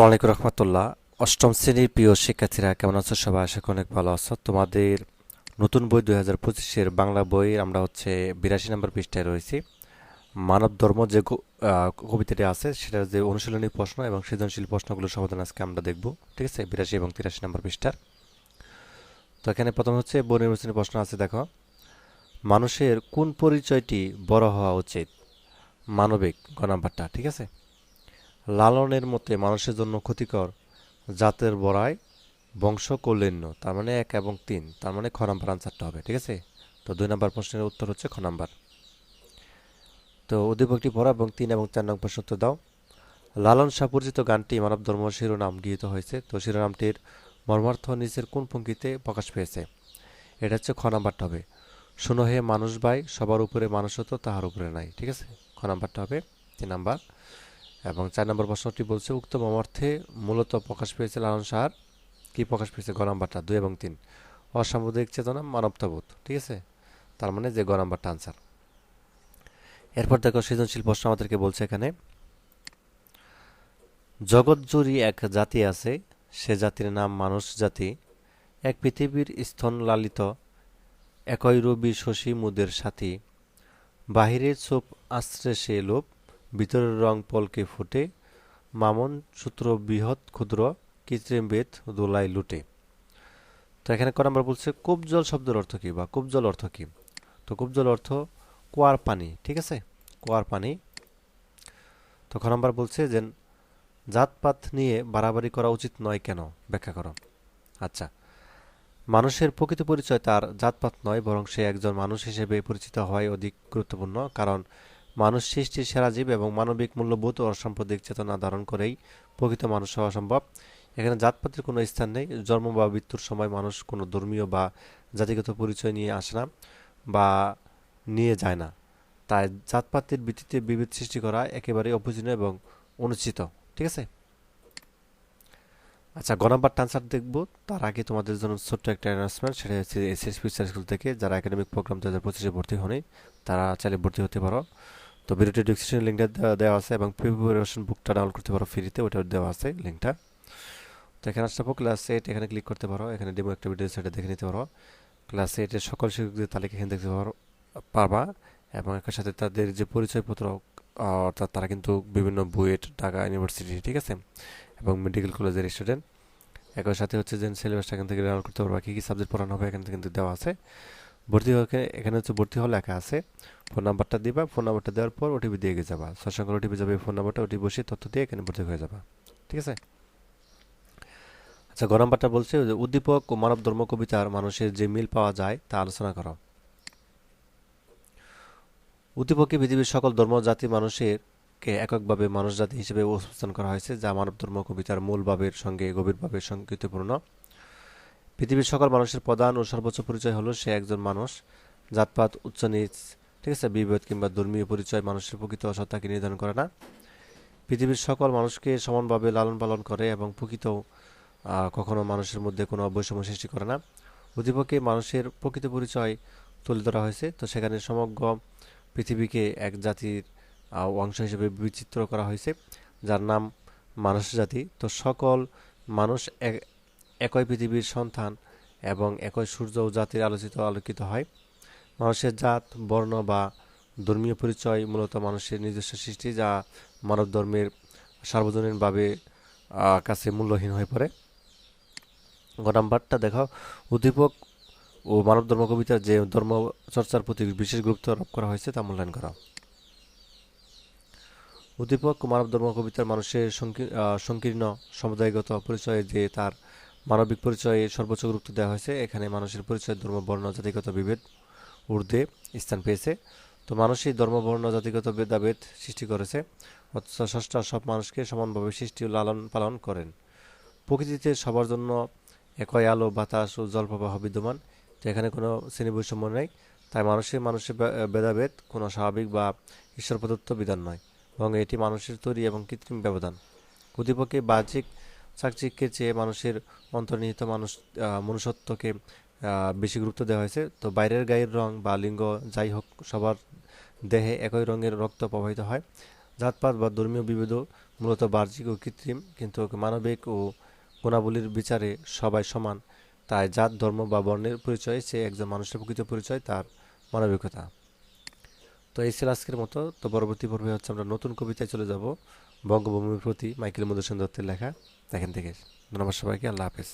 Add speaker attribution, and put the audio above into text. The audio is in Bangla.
Speaker 1: আসসালামাইকুম রহমতুল্লাহ। অষ্টম শ্রেণির প্রিয় শিক্ষার্থীরা, কেমন আছো সবাই? আশা অনেক ভালো আছো। তোমাদের নতুন বই দুই হাজার পঁচিশের বাংলা বই আমরা হচ্ছে বিরাশি নম্বর পৃষ্ঠায় রয়েছি। মানব ধর্ম যে কবিতাটি আছে সেটার যে অনুশীলনী প্রশ্ন এবং সৃজনশীল প্রশ্নগুলো সমাধান আজকে আমরা দেখব, ঠিক আছে? বিরাশি এবং তিরাশি নম্বর পৃষ্ঠার। তো এখানে প্রথম হচ্ছে বই নির্বাচনী প্রশ্ন আছে, দেখো। মানুষের কোন পরিচয়টি বড় হওয়া উচিত? মানবিক, গ নাম্বারটা, ঠিক আছে? লালনের মতে মানুষের জন্য ক্ষতিকর, জাতের বড়াই বংশ কল্যাণ্য তার মানে এক এবং তিন, তার মানে খ নাম্বার আনসারটা হবে, ঠিক আছে? তো দুই নাম্বার প্রশ্নের উত্তর হচ্ছে খ নাম্বার। তো উদ্দীপকটি পড়া এবং তিন এবং চার নম্বর প্রশ্ন উত্তর দাও। লালন শাহ পরিচিত গানটি মানব ধর্ম শিরোনাম গৃহীত হয়েছে, তো শিরোনামটির মর্মার্থ নিচের কোন পঙ্ক্তিতে প্রকাশ পেয়েছে? এটা হচ্ছে খ নাম্বারটা হবে। শুনো হে মানুষ ভাই, সবার উপরে মানুষত্ব তাহার উপরে নাই, ঠিক আছে? খ নাম্বারটা হবে তিন নাম্বার। এবং চার নম্বর প্রশ্নটি বলছে উক্ত মর্মে মূলত প্রকাশ পেয়েছে লালন সাহার। কি প্রকাশ পেয়েছে? গ নাম্বারটা, দুই এবং তিন। অসাম্প্রদায়িক চেতনা, মানবতাবোধ, ঠিক আছে? তার মানে যে গ নাম্বারটা আনসার এরপর দেখো, সৃজনশীল প্রশ্ন আমাদেরকে বলছে এখানে, জগৎ জুড়ি এক জাতি আছে, সে জাতির নাম মানুষ জাতি। এক পৃথিবীর স্তন লালিত, একই রবি শশী মুদের সাথী। বাহিরের ছোপ আশ্রে সে লোপ ভিতরের রং পলকে ফুটে, মামন সূত্র বৃহৎ ক্ষুদ্র, কৃত্রিম বেদ দোলাই লুটে। তো এখানে ক নাম্বার বলছে কূপজল শব্দের অর্থ কি বা কূপজল অর্থ কি? তো কূপজল অর্থ কুয়ার পানি, ঠিক আছে? কুয়ার পানি। তো খ নাম্বার বলছে যে জাতপাত নিয়ে বাড়াবাড়ি করা উচিত নয় কেন? ব্যাখ্যা করো। আচ্ছা। মানুষের প্রকৃত পরিচয় তার জাতপাত নয়, বরং সে একজন মানুষ হিসেবে পরিচিত হওয়াই অধিক গুরুত্বপূর্ণ, কারণ মানুষ সৃষ্টির সেরা জীব এবং মানবিক মূল্যবোধ ও সাম্প্রদায়িক চেতনা ধারণ করেই প্রকৃত মানুষ হওয়া সম্ভব। এখানে জাতপাতের কোনো স্থান নেই, জন্ম বা মৃত্যুর সময় মানুষ কোনো ধর্মীয় বা জাতিগত পরিচয় নিয়ে আসে না বা নিয়ে যায় না। তাই জাতপাতের ভিত্তিতে বিভেদ সৃষ্টি করা একেবারে অপ্রয়োজনীয় এবং অনুচিত, ঠিক আছে? আচ্ছা গ নাম্বার আনসার দেখব। তার আগে তোমাদের জন্য ছোট্ট একটা অ্যানাউন্সমেন্ট সেটা হচ্ছে এসএস ফিউচার স্কুল থেকে যারা একাডেমিক প্রোগ্রাম দু হাজার পঁচিশে ভর্তি হয়নি, তারা চাইলে ভর্তি হতে পারো। তো ভিডিওটি ডিসক্রিপশন লিঙ্কটা দেওয়া- আছে এবং প্রিপারেশন বুকটা ডাউনলোড করতে পারো ফ্রিতে ওটা দেওয়া আছে লিঙ্কটা তো এখানে আসতে পারো ক্লাস এইট এখানে ক্লিক করতে পারো, এখানে ডেমো ভিডিও সেটা দেখে নিতে পারো। ক্লাস এইটের সকল শিক্ষকদের তালিকা এখানে দেখতে পারো পারবা এবং এর সাথে তাদের যে পরিচয়পত্র অর্থাৎ তারা কিন্তু বিভিন্ন বুয়েট, ঢাকা ইউনিভার্সিটি ঠিক আছে? এবং মেডিকেল কলেজের স্টুডেন্ট একই সাথে হচ্ছে যে সিলেবাসটা এখান থেকে ডাউনলোড করতে পারবা, কী কী সাবজেক্ট পড়ানো হবে এখান থেকে কিন্তু দেওয়া আছে। ভর্তি এখানে হচ্ছে ভর্তি হওয়া লেখা আছে। ফোন নাম্বারটা দিবা, ফোন নাম্বারটা দেওয়ার পর ওটিপি দিয়ে যাবা। সৎসঙ্গ ওটিপি যাবে, ফোন নাম্বারটা, ওটিপি বসে তথ্য দিয়ে এখানে ভর্তি হয়ে যাবা। ঠিক আছে? আচ্ছা গ নাম্বারটা বলছে উদ্দীপক ও মানব ধর্ম কবিতার মানুষের যে মিল পাওয়া যায় তা আলোচনা করো। উদ্দীপকে পৃথিবীর সকল ধর্ম, জাতি মানুষের কে এককভাবে মানুষ জাতি হিসেবে উপস্থাপন করা হয়েছে, যা মানব ধর্ম কবিতার মূল ভাবের সঙ্গে গভীরভাবে সংকৃতপূর্ণ পৃথিবীর সকল মানুষের প্রধান ও সর্বোচ্চ পরিচয় হলো সে একজন মানুষ, জাতপাত, উচ্চ নিচ, ঠিক আছে, বিভেদ কিংবা ধর্মীয় পরিচয় মানুষের প্রকৃত সত্তাকে নির্ধারণ করে না। পৃথিবীর সকল মানুষকে সমানভাবে লালন পালন করে এবং প্রকৃত কখনো মানুষের মধ্যে কোনো বৈষম্য সৃষ্টি করে না। উদ্দীপকে মানুষের প্রকৃত পরিচয় তুলে ধরা হয়েছে। তো সেখানে সমগ্র পৃথিবীকে এক জাতির অংশ হিসেবে বিচিত্র করা হয়েছে, যার নাম মানুষ জাতি। তো সকল মানুষ একই পৃথিবীর সন্তান এবং একই সূর্য ও জাতির আলোচিত আলোকিত হয়। মানুষের জাত, বর্ণ বা ধর্মীয় পরিচয় মূলত মানুষের নিজস্ব সৃষ্টি যা মানব ধর্মের সার্বজনীনভাবে কাছে মূল্যহীন হয়ে পড়ে। গ নাম্বারটা উদ্দীপক ও মানব ধর্ম কবিতার যে ধর্ম চর্চার প্রতি বিশেষ গুরুত্ব আরোপ করা হয়েছে তা মূল্যায়ন করা। উদ্দীপক মানব ধর্ম কবিতার মানুষের সংকীর্ণ সমুদায়গত পরিচয়ে যে তার মানবিক পরিচয়ে সর্বোচ্চ গুরুত্ব দেওয়া হয়েছে। এখানে মানুষের পরিচয়, ধর্ম, বর্ণ, জাতিগত বিভেদ, ঊর্ধ্বে স্থান পেয়েছে। তো মানুষই ধর্ম, বর্ণ, জাতিগত ভেদাভেদ সৃষ্টি করেছে। অথচ স্রষ্টা সব মানুষকে সমানভাবে সৃষ্টি লালন পালন করেন। প্রকৃতিতে সবার জন্য একই আলো, বাতাস ও জলপ্রবাহ বিদ্যমান। তো এখানে কোনো শ্রেণি বৈষম্য নেই। তাই মানুষের মানুষের ভেদাভেদ কোনো স্বাভাবিক বা ঈশ্বর প্রদত্ত বিধান নয়। এবং এটি মানুষের তৈরি এবং কৃত্রিম ব্যবধান। উদ্দীপকে বাহ্যিক চাকচিক্যের চেয়ে মানুষের অন্তর্নিহিত মানুষ মনুষ্যত্বকে বেশি গুরুত্ব দেওয়া হয়েছে, তো বাইরের গায়ের রং বা লিঙ্গ যাই হোক, সবার দেহে একই রঙের রক্ত প্রবাহিত হয়। জাতপাত বা ধর্মীয় বিভেদও মূলত বাহ্যিক ও কৃত্রিম, কিন্তু মানবিক ও গুণাবলীর বিচারে সবাই সমান। তাই জাত, ধর্ম বা বর্ণের পরিচয় সে একজন মানুষের প্রকৃত পরিচয়, তার মানবিকতা। তো এই ছিল আজকের মতো। তো পরবর্তী পর্বে হচ্ছে আমরা নতুন কবিতায় চলে যাব। বঙ্গভূমির প্রতি মাইকেল মধুসূদন দত্তের লেখা। দেখেন থেকে ধন্যবাদ সবাইকে আল্লাহ হাফেজ।